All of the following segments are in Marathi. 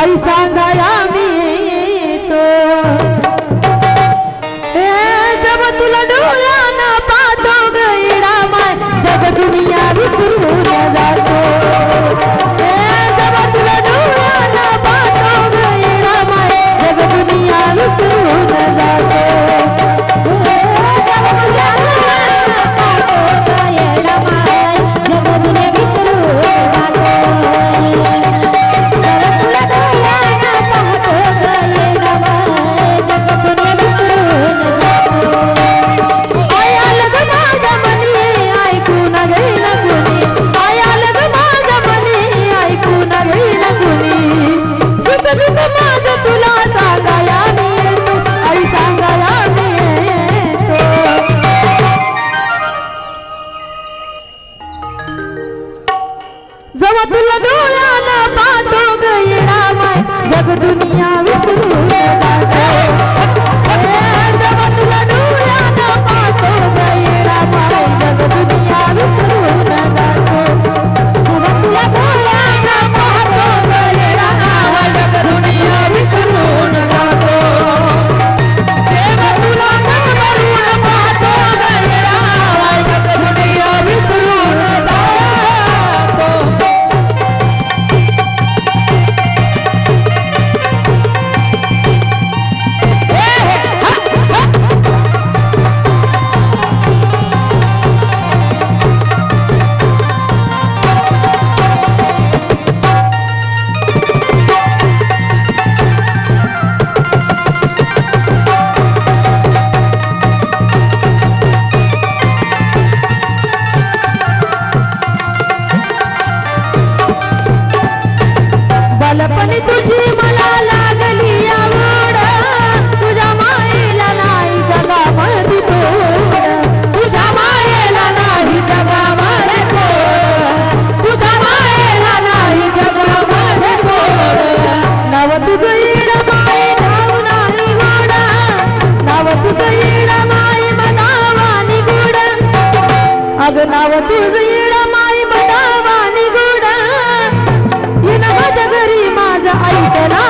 Paisanga. धरा तुला डोळ्यानं पाहतो गैरा माय जग दुनिया विसरून जाते पण तुझी मला लागली आवड. तुझ्या मायेला नाही जगामध्ये तुझ्या मायेला नाही जगामध्ये तुझ्या मायेला नाही जगामध्ये नव तुझं हिड माय धाव नाही गोड. नव तुझं हिड माय मनावानी गोड. अग नाव तुझं না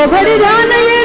घडोघडी ध्यान ये।